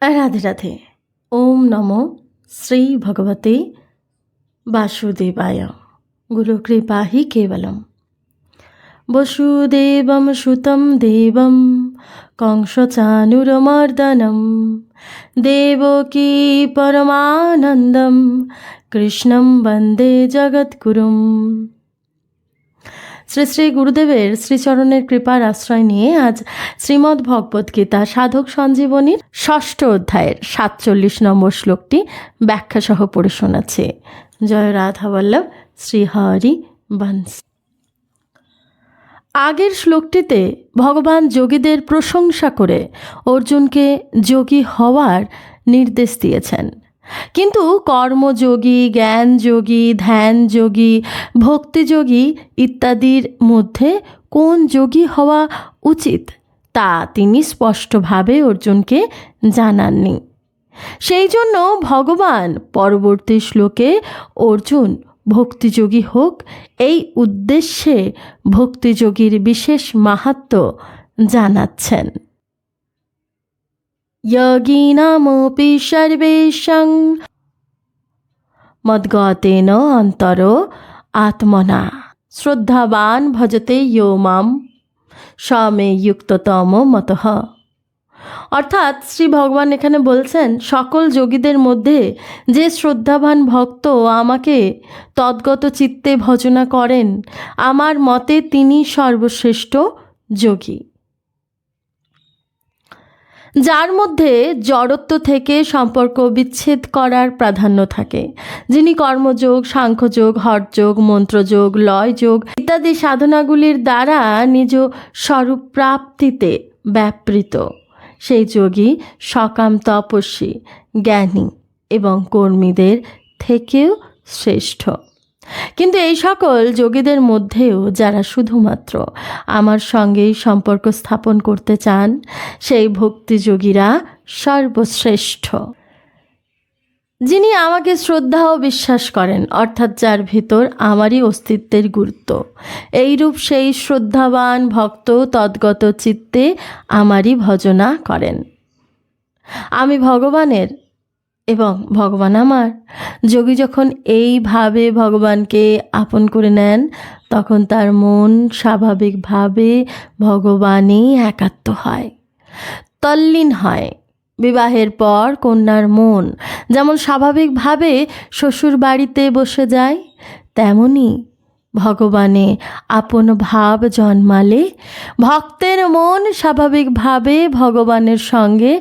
রাধে রাধে। ওম নম শ্রী ভগবতে বাসুদেবায়। গুরুকৃপা হি কেবলম। বসুদেবম সুতম দেবম কংসচানুরমর্দনম। দেবকী পরমানন্দম। কৃষ্ণম বন্দে জগৎগুরুম। শ্রী শ্রী গুরুদেবের শ্রীচরণের কৃপার আশ্রয় নিয়ে আজ শ্রীমদ্ ভগবদ গীতা সাধক সঞ্জীবনীর ষষ্ঠ অধ্যায়ের সাতচল্লিশ নম্বর শ্লোকটি ব্যাখ্যাসহ পড়ে শোনাচ্ছে। জয় রাধা বল্লভ শ্রীহরি বংশ আগের শ্লোকটিতে ভগবান যোগীদের প্রশংসা করে অর্জুনকে যোগী হওয়ার নির্দেশ দিয়েছেন। কিন্তু কর্মযোগী, জ্ঞানযোগী, ধ্যানযোগী, ভক্তিযোগী ইত্যাদির মধ্যে কোন যোগী হওয়া উচিত, তা তিনি স্পষ্টভাবে অর্জুনকে জানাননি। সেই জন্য ভগবান পরবর্তী শ্লোকে অর্জুন ভক্তিযোগী হোক, এই উদ্দেশ্যে ভক্তিযোগীর বিশেষ মাহাত্ম জানাচ্ছেন। যোগীনামপি সর্বেশং মদ্গতেন অন্তর আত্মনা শ্রদ্ধাবান ভজতে ইয়ো মাম সমে যুক্ততম মতঃ অর্থাৎ শ্রী ভগবান এখানে বলছেন, সকল যোগীদের মধ্যে যে শ্রদ্ধাবান ভক্ত আমাকে তদ্গত চিত্তে ভজনা করেন, আমার মতে তিনি সর্বশ্রেষ্ঠ যোগী। যার মধ্যে জড়ত্ব থেকে সম্পর্ক বিচ্ছেদ করার প্রাধান্য থাকে। যিনি কর্মযোগ, সাংখ্যযোগ হঠযোগ মন্ত্রযোগ, লয়যোগ ইত্যাদি সাধনাগুলির দ্বারা নিজ স্বরূপ প্রাপ্তিতে ব্যাপৃত। সেই যোগী সকাম তপস্বী, জ্ঞানী এবং কর্মীদের থেকেও শ্রেষ্ঠ। কিন্তু এই সকল যোগীদের মধ্যেও যারা শুধুমাত্র আমার সঙ্গেই সম্পর্ক স্থাপন করতে চান, সেই ভক্তিযোগীরা সর্বশ্রেষ্ঠ। যিনি আমাকে শ্রদ্ধা ও বিশ্বাস করেন, অর্থাৎ যার ভিতর আমারই অস্তিত্বের গুরুত্ব, এইরূপ সেই শ্রদ্ধাবান ভক্ত তদ্গত চিত্তে আমারই ভজনা করেন। আমি ভগবানের এবং ভগবান আমার। যোগী যখন এইভাবে ভগবানকে আপন করে নেন, তখন তার মন স্বাভাবিকভাবে ভগবানেই একাত্ম হয়, তল্লীন হয়। বিবাহের পর কন্যার মন যেমন স্বাভাবিকভাবে শ্বশুর বাড়িতে বসে যায়, তেমনি ভগবানে আপন ভাব জন্মালে ভক্তের মন স্বাভাবিকভাবে ভগবানের সঙ্গে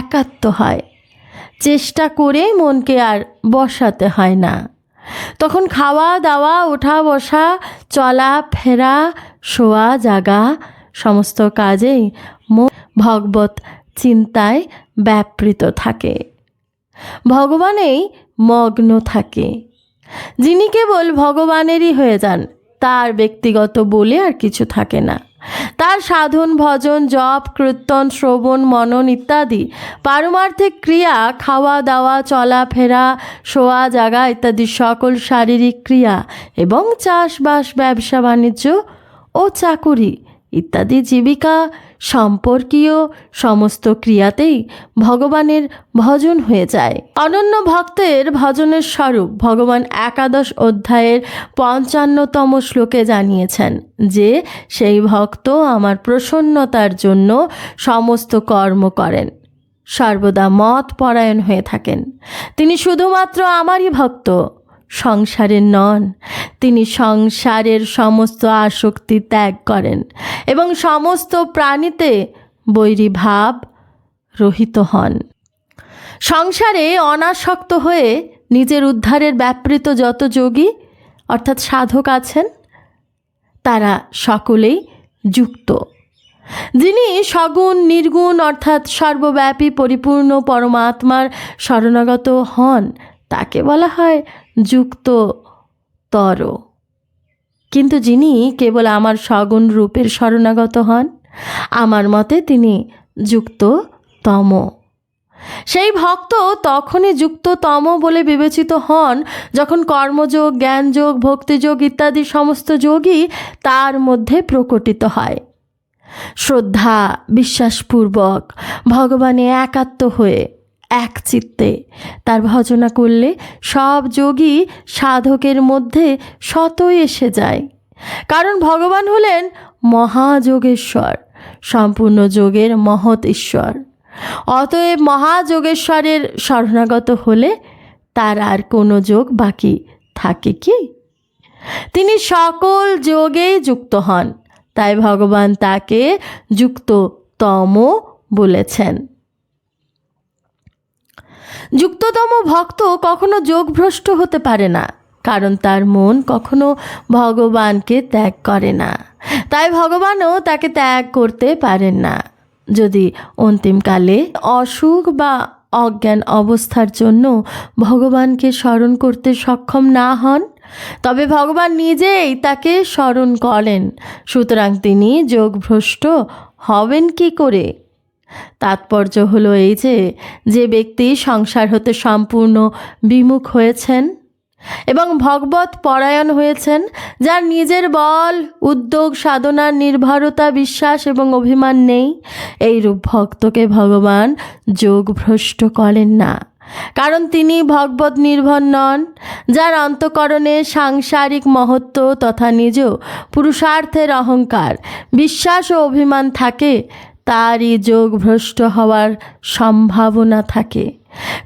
একাত্ম হয়। চেষ্টা করে মনকে আর বসাতে হয় না। তখন খাওয়া, দাওয়া, ওঠা, বসা, চলা, ফেরা, শোয়া, জাগা, সমস্ত কাজেই মন ভগবত চিন্তায় ব্যাপৃত থাকে। ভগবানেই মগ্ন থাকে। যিনি কেবল ভগবানেরই হয়ে যান, তার ব্যক্তিগত বলে আর কিছু থাকে না। তার সাধন, ভজন, জপ, কীর্তন, শ্রবণ, মনন ইত্যাদি। পারমার্থিক ক্রিয়া, খাওয়া, দাওয়া চলাফেরা শোয়া, জাগা ইত্যাদি সকল শারীরিক ক্রিয়া এবং চাষবাস, ব্যবসা, বাণিজ্য ও চাকুরি ইত্যাদি জীবিকা সম্পর্কীয় সমস্ত ক্রিয়াতেই ভগবানের ভজন হয়ে যায়। অনন্য ভক্তের ভজনের স্বরূপ ভগবান একাদশ অধ্যায়ের পঞ্চান্নতম শ্লোকে জানিয়েছেন যে, সেই ভক্ত আমার প্রসন্নতার জন্য সমস্ত কর্ম করেন, সর্বদা মত পরায়ণ হয়ে থাকেন। তিনি শুধুমাত্র আমারই ভক্ত সংসারের নন। তিনি সংসারের সমস্ত আসক্তি ত্যাগ করেন এবং সমস্ত প্রাণীতে বৈরী ভাব রহিত হন। সংসারে অনাসক্ত হয়ে নিজের উদ্ধারের ব্যাপৃত যত যোগী, অর্থাৎ সাধক আছেন, তারা সকলেই যুক্ত। যিনি সগুণ, নির্গুণ, অর্থাৎ সর্বব্যাপী, পরিপূর্ণ পরমাত্মার শরণাগত হন, তাকে বলা হয় যুক্ত তর কিন্তু যিনি কেবল আমার সগুণ রূপের শরণাগত হন, আমার মতে তিনি যুক্ত তম সেই ভক্ত তখনই যুক্ততম বলে বিবেচিত হন, যখন কর্মযোগ, জ্ঞানযোগ, ভক্তিযোগ ইত্যাদি সমস্ত যোগই তার মধ্যে প্রকটিত হয়। শ্রদ্ধা, বিশ্বাসপূর্বক ভগবানে একাত্ম হয়ে এক চিত্তে। তার ভজনা করলে সব যোগী সাধকের মধ্যে শতই এসে যায়। কারণ ভগবান হলেন মহাযোগেশ্বর, সম্পূর্ণ যোগের মহৎ ঈশ্বর। অতএব মহাযোগেশ্বরের শরণাগত হলে তার আর কোনো যোগ বাকি থাকে কি? তিনি সকল যোগেই যুক্ত হন, তাই ভগবান তাকে যুক্ততম বলেছেন। যুক্ততম ভক্ত কখনো যোগভ্রষ্ট হতে পারে না, কারণ তার মন কখনো ভগবানকে ত্যাগ করে না। তাই ভগবানও তাকে ত্যাগ করতে পারেন না। যদি অন্তিমকালে অসুখ বা অজ্ঞান অবস্থার জন্য ভগবানকে স্মরণ করতে সক্ষম না হন, তবে ভগবান নিজেই তাকে স্মরণ করেন। সুতরাং তিনি যোগভ্রষ্ট হবেন কি করে? তাৎপর্য হলো এই যে যে ব্যক্তি সংসার হতে সম্পূর্ণ বিমুখ হয়েছেন এবং ভগবত পরায়ণ হয়েছেন, যার নিজের বল, উদ্যোগ, সাধনার নির্ভরতা, বিশ্বাস এবং অভিমান নেই এই রূপ ভক্তকে ভগবান যোগভ্রষ্ট করেন না। কারণ তিনি ভগবত নির্ভর নন, যার অন্তকরণে সাংসারিক মহত্ব তথা নিজ পুরুষার্থের অহংকার, বিশ্বাস ও অভিমান থাকে তারই যোগ ভ্রষ্ট হওয়ার সম্ভাবনা থাকে।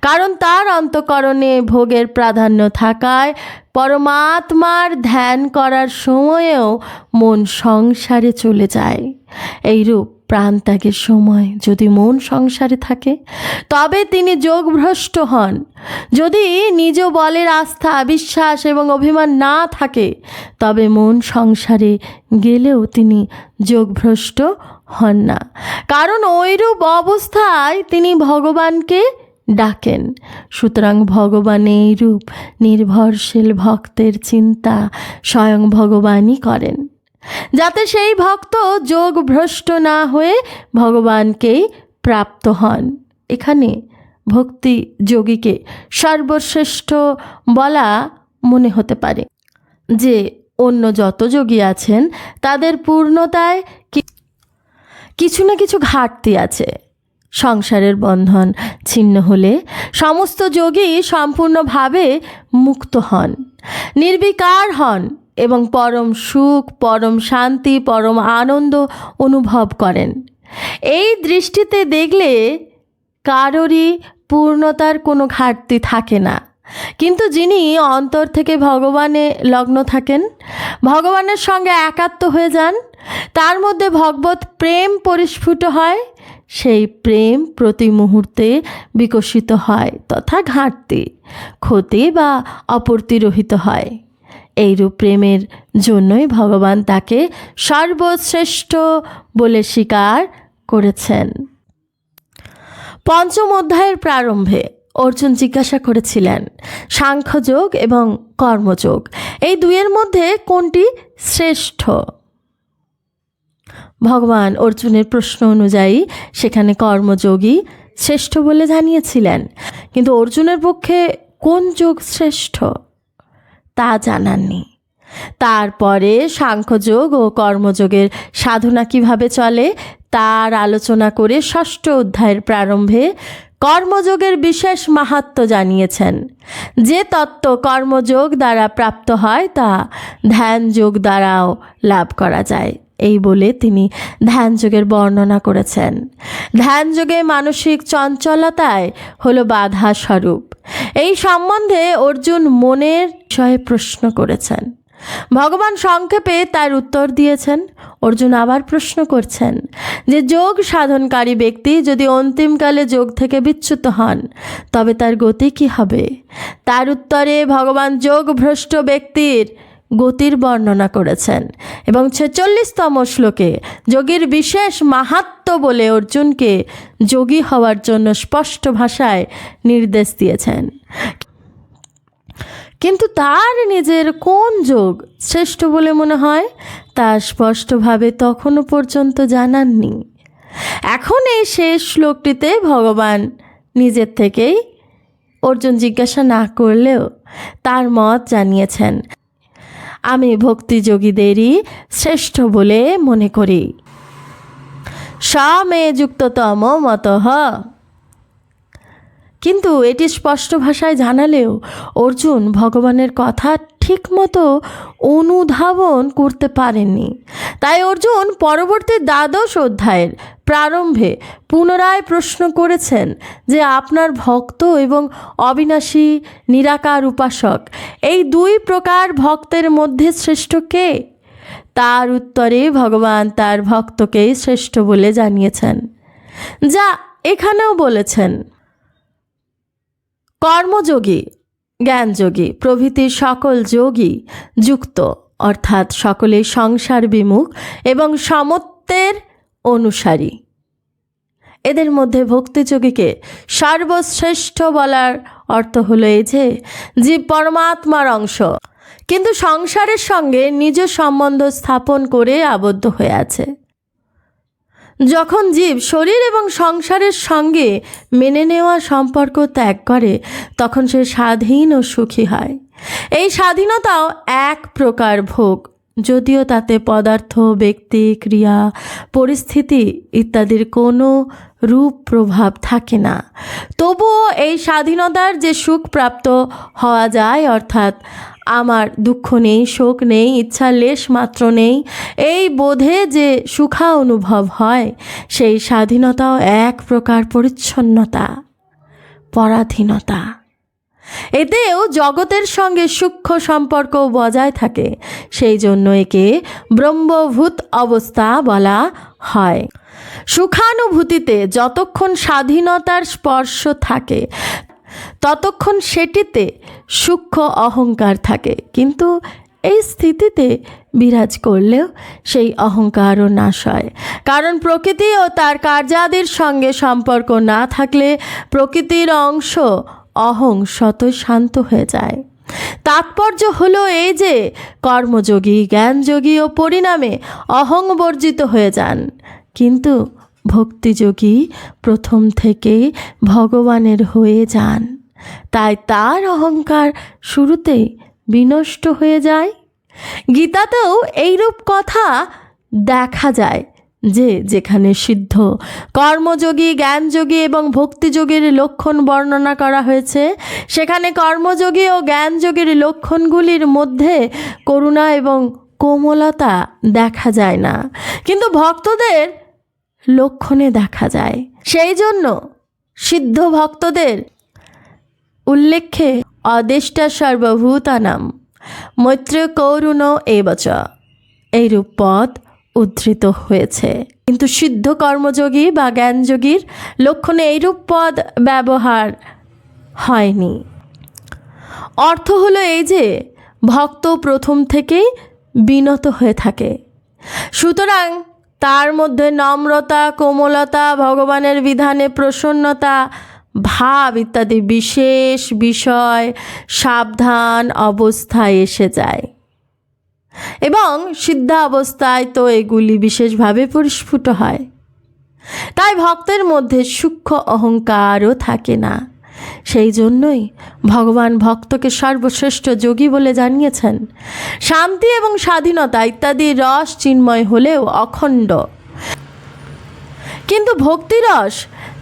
কারণ তার অন্তকরণে ভোগের প্রাধান্য থাকায় পরমাত্মার ধ্যান করার সময়েও মন সংসারে চলে যায়। এইরূপ প্রাণত্যাগের সময় যদি মন সংসারে থাকে, তবে তিনি যোগভ্রষ্ট হন। যদি নিজ বলের আস্থা, বিশ্বাস এবং অভিমান না থাকে, তবে মন সংসারে গেলেও তিনি যোগভ্রষ্ট হন না। কারণ ওইরূপ অবস্থায় তিনি ভগবানকে ডাকেন। সুতরাং ভগবান এই রূপ নির্ভরশীল ভক্তের চিন্তা স্বয়ং ভগবানই করেন। যাতে সেই ভক্ত যোগ ভ্রষ্ট না হয়ে ভগবানকেই প্রাপ্ত হন। এখানে ভক্তি যোগীকে সর্বশ্রেষ্ঠ বলা মনে হতে পারে। যে অন্য যত যোগী আছেন, তাদের পূর্ণতায় কিছু না কিছু ঘাটতি আছে। সংসারের বন্ধন ছিন্ন হলে সমস্ত যোগী সম্পূর্ণভাবে মুক্ত হন, নির্বিকার হন এবং পরম সুখ, পরম শান্তি, পরম আনন্দ অনুভব করেন। এই দৃষ্টিতে দেখলে কারোরই পূর্ণতার কোনো ঘাটতি থাকে না। কিন্তু যিনি অন্তর থেকে ভগবানে লগ্ন থাকেন, ভগবানের সঙ্গে একাত্ম হয়ে যান তার মধ্যে ভগবত প্রেম পরিস্ফুট হয়, সেই প্রেম প্রতি মুহূর্তে বিকশিত হয়, তথা ঘাটতি, ক্ষতি বা অপূর্তিরহিত হয়। এইরূপ প্রেমের জন্যই ভগবান তাকে সর্বশ্রেষ্ঠ বলে স্বীকার করেছেন। পঞ্চম অধ্যায়ের প্রারম্ভে অর্জুন জিজ্ঞাসা করেছিলেন, সাংখ্যযোগ এবং কর্মযোগ, এই দুইয়ের মধ্যে কোনটি শ্রেষ্ঠ? ভগবান অর্জুনের প্রশ্ন অনুযায়ী সেখানে কর্মযোগী শ্রেষ্ঠ বলে জানিয়েছিলেন। কিন্তু অর্জুনের পক্ষে কোন যোগ শ্রেষ্ঠ? তা জানাননি তারপরে সাংখ্যযোগ ও কর্মযোগের সাধনা কীভাবে চলে? তার আলোচনা করে ষষ্ঠ অধ্যায়ের প্রারম্ভে কর্মযোগের বিশেষ মাহাত্ম জানিয়েছেন। যে তত্ত্ব কর্মযোগ দ্বারা প্রাপ্ত হয় তা ধ্যান যোগ দ্বারাও লাভ করা যায়। এই বলে তিনি ধ্যান যোগের বর্ণনা করেছেন। ধ্যান যোগে মানসিক চঞ্চলতায় হলো বাধা স্বরূপ এই সম্বন্ধে অর্জুন মনের বিষয়ে প্রশ্ন করেছেন। ভগবান সংক্ষেপে তার উত্তর দিয়েছেন। অর্জুন আবার প্রশ্ন করছেন যে, যোগ সাধনকারী ব্যক্তি যদি অন্তিমকালে যোগ থেকে বিচ্যুত হন, তবে তার গতি কি হবে? তার উত্তরে ভগবান যোগ ভ্রষ্ট ব্যক্তির গতির বর্ণনা করেছেন। এবং ছেচল্লিশতম শ্লোকে যোগীর বিশেষ মাহাত্ম বলে অর্জুনকে যোগী হওয়ার জন্য স্পষ্ট ভাষায় নির্দেশ দিয়েছেন। কিন্তু তার নিজের কোন যোগ শ্রেষ্ঠ বলে মনে হয়, তা স্পষ্টভাবে তখনও পর্যন্ত জানাননি। এখন এই শেষ শ্লোকটিতে ভগবান নিজের থেকেই অর্জুন জিজ্ঞাসা না করলেও তার মত জানিয়েছেন। আমি ভক্তিযোগীদেরই শ্রেষ্ঠ বলে মনে করি। সমে যুক্ততম মত। কিন্তু এটি স্পষ্ট ভাষায় জানালেও অর্জুন ভগবানের কথা ঠিকমতো অনুধাবন করতে পারেননি। তাই অর্জুন পরবর্তী দ্বাদশ অধ্যায়ের প্রারম্ভে পুনরায় প্রশ্ন করেছেন যে আপনার ভক্ত এবং অবিনাশী নিরাকার উপাসক, এই দুই প্রকার ভক্তের মধ্যে শ্রেষ্ঠ কে? তার উত্তরে ভগবান তার ভক্তকেই শ্রেষ্ঠ বলে জানিয়েছেন। যা এখানেও বলেছেন, কর্মযোগী জ্ঞানযোগী প্রভৃতি সকল যোগী যুক্ত, অর্থাৎ সকলে সংসার বিমুখ এবং সমত্বের অনুসারী। এদের মধ্যে ভক্তিযোগীকে সর্বশ্রেষ্ঠ বলার অর্থ হলো এই যে, জীব পরমাত্মার অংশ। কিন্তু সংসারের সঙ্গে নিজ সম্বন্ধ স্থাপন করে আবদ্ধ হয়ে আছে। যখন জীব শরীর এবং সংসারের সঙ্গে মেনে নেওয়া সম্পর্ক ত্যাগ করে, তখন সে স্বাধীন ও সুখী হয়। এই স্বাধীনতাও এক প্রকার ভোগ। যদিও তাতে পদার্থ, ব্যক্তি, ক্রিয়া, পরিস্থিতি ইত্যাদির কোনো রূপ প্রভাব থাকে না। তবুও এই স্বাধীনতার যে সুখ প্রাপ্ত হওয়া যায়, অর্থাৎ আমার দুঃখ নেই, শোক নেই, ইচ্ছা লেশ মাত্র নেই, এই বোধে যে সুখা অনুভব হয়, সেই স্বাধীনতাও এক প্রকার পরিচ্ছন্নতা, পরাধীনতা। এতেও জগতের সঙ্গে সূক্ষ্ম সম্পর্ক বজায় থাকে। সেই জন্য একে ব্রহ্মভূত অবস্থা বলা হয়। সুখানুভূতিতে যতক্ষণ স্বাধীনতার স্পর্শ থাকে, ততক্ষণ সেটিতে সূক্ষ্ম অহংকার থাকে। কিন্তু এই স্থিতিতে বিরাজ করলেও সেই অহংকারও নাশ হয়। কারণ প্রকৃতি ও তার কার্যাদির সঙ্গে সম্পর্ক না থাকলে প্রকৃতির অংশ অহং শত শান্ত হয়ে যায়। তাৎপর্য হলো এই যে, কর্মযোগী, জ্ঞানযোগী ও পরিণামে অহং বর্জিত হয়ে যান। কিন্তু ভক্তিযোগী প্রথম থেকেই ভগবানের হয়ে যান। তাই তার অহংকার শুরুতেই বিনষ্ট হয়ে যায়। গীতাতেও এইরূপ কথা দেখা যায়। যে যেখানে সিদ্ধ। কর্মযোগী, জ্ঞানযোগী এবং ভক্তিযোগীর লক্ষণ বর্ণনা করা হয়েছে। সেখানে কর্মযোগী ও জ্ঞানযোগীর লক্ষণগুলির মধ্যে করুণা এবং কোমলতা দেখা যায় না। কিন্তু ভক্তদের লক্ষণে দেখা যায়। সেই জন্য সিদ্ধ ভক্তদের উল্লেখে অদেষ্টা সর্বভূতানাম। মৈত্র কৌরুণ এবচ। এইরূপ পদ উদ্ধৃত হয়েছে। কিন্তু সিদ্ধ কর্মযোগী বা জ্ঞানযোগীর লক্ষণে এইরূপ পদ ব্যবহার হয়নি। অর্থ হলো এই যে, ভক্ত প্রথম থেকেই বিনত হয়ে থাকে। সুতরাং তার মধ্যে নম্রতা, কোমলতা, ভগবানের বিধানে প্রসন্নতা, ভাব ইত্যাদি বিশেষ বিষয়, সাবধান অবস্থায় এসে যায়। এবং সিদ্ধা অবস্থায় তো এগুলি বিশেষভাবে পরিস্ফুট হয়। তাই ভক্তের মধ্যে সূক্ষ্ম অহংকারও থাকে না। সেই জন্যই ভগবান ভক্তকে সর্বশ্রেষ্ঠ যোগী বলে জানিয়েছেন। শান্তি এবং স্বাধীনতা ইত্যাদি রস চিন্ময় হলেও অখণ্ড। কিন্তু ভক্তিরস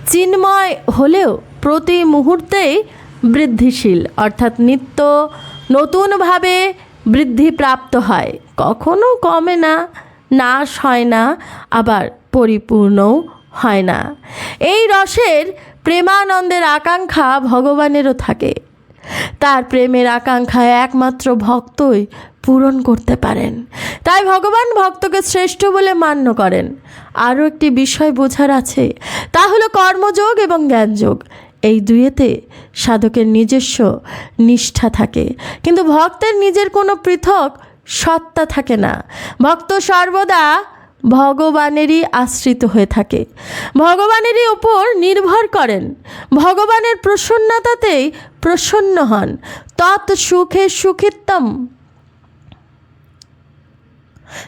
চিন্ময় হলেও প্রতি মুহূর্তেই বৃদ্ধিশীল, অর্থাৎ নিত্য নতুনভাবে বৃদ্ধি প্রাপ্ত হয়। কখনো কমে না, নাশ হয় না, আবার পরিপূর্ণও হয় না। এই রসের প্রেমানন্দের আকাঙ্ক্ষা ভগবানেরও থাকে। তার প্রেমের আকাঙ্ক্ষা একমাত্র ভক্তই পূরণ করতে পারেন। তাই ভগবান ভক্তকে শ্রেষ্ঠ বলে মান্য করেন। আরও একটি বিষয় বোঝার আছে, তা হলো কর্মযোগ এবং জ্ঞানযোগ। এই দুয়েতে সাধকের নিজস্ব নিষ্ঠা থাকে। কিন্তু ভক্তের নিজের কোনো পৃথক সত্তা থাকে না। ভক্ত সর্বদা ভগবানেরই আশ্রিত হয়ে থাকে। ভগবানেরই ওপর নির্ভর করেন। ভগবানের প্রসন্নতাতেই প্রসন্ন হন। তৎ সুখে সুখিত্তম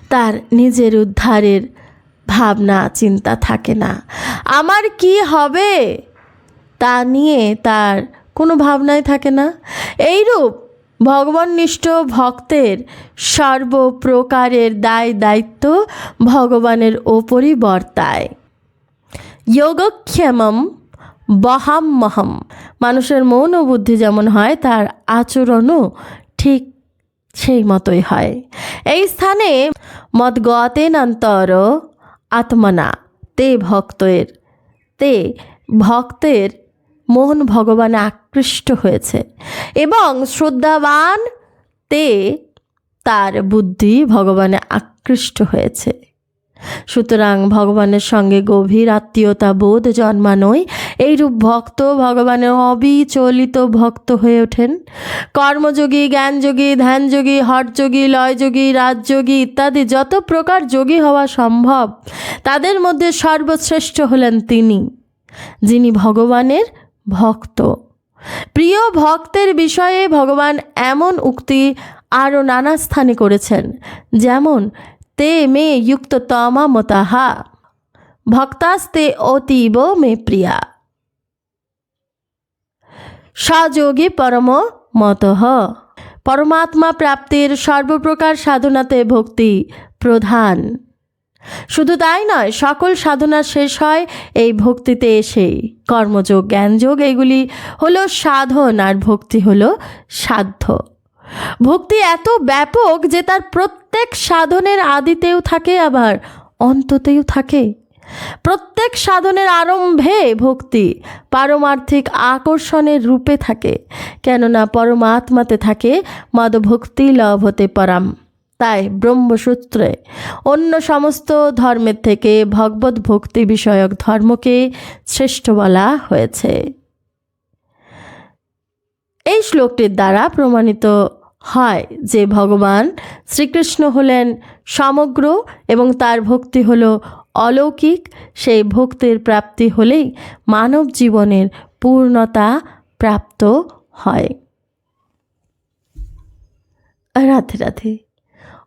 তার নিজের উদ্ধারের ভাবনা, চিন্তা থাকে না। আমার কি হবে? তা নিয়ে তার কোনো ভাবনাই থাকে না। এইরূপ ভগবাননিষ্ঠ ভক্তের সর্বপ্রকারের দায় দায়িত্ব ভগবানের ওপরই বর্তায়। যোগক্ষেমম বহাম মহম মানুষের মন ও বুদ্ধি যেমন হয়, তার আচরণও ঠিক সেই মতোই হয়। এই স্থানে মদ গতেনান্তর আত্মনা, তে ভক্তের তে ভক্তের মোহন ভগবানে আকৃষ্ট হয়েছে এবং শ্রদ্ধাবান তে তার বুদ্ধি ভগবানে আকৃষ্ট হয়েছে। সুতরাং ভগবানের সঙ্গে গভীর আত্মীয়তা বোধ জন্মানোয় এইরূপ ভক্ত ভগবানের অবিচলিত ভক্ত হয়ে ওঠেন। কর্মযোগী, জ্ঞানযোগী, ধ্যানযোগী হঠযোগী লয়যোগী, রাজযোগী ইত্যাদি যত প্রকার যোগী হওয়া সম্ভব, তাদের মধ্যে সর্বশ্রেষ্ঠ হলেন তিনি, যিনি ভগবানের ভক্ত। প্রিয় ভক্তের বিষয়ে ভগবান এমন উক্তি আরও নানা স্থানে করেছেন, যেমন, তে মে যুক্ত তমা মতাহা, ভক্তাস্তে অতীব মে প্রিয়া। সযোগী পরম মতঃ। পরমাত্মা প্রাপ্তির সর্বপ্রকার সাধনাতে ভক্তি প্রধান। শুধু তাই নয়, সকল সাধনা শেষ হয় এই ভক্তিতে এসেই। কর্মযোগ, জ্ঞানযোগ, এগুলি হলো সাধন আর ভক্তি হলো সাধ্য। ভক্তি এত ব্যাপক যে তার প্রত্যেক সাধনের আদিতেও থাকে, আবার অন্ততেও থাকে। প্রত্যেক সাধনের আরম্ভে ভক্তি পারমার্থিক আকর্ষণের রূপে থাকে, কেননা পরমাত্মাতে থাকে মদ ভক্তি লভ হতে পরাম। তাই ব্রহ্মসূত্রে। অন্য সমস্ত ধর্মের থেকে ভগবত ভক্তি বিষয়ক ধর্মকে শ্রেষ্ঠ বলা হয়েছে। এই শ্লোকটির দ্বারা প্রমাণিত হয় যে ভগবান শ্রীকৃষ্ণ হলেন সমগ্র এবং তার ভক্তি হল অলৌকিক। সেই ভক্তির প্রাপ্তি হলেই মানব জীবনের পূর্ণতা প্রাপ্ত হয়। রাধে রাধে।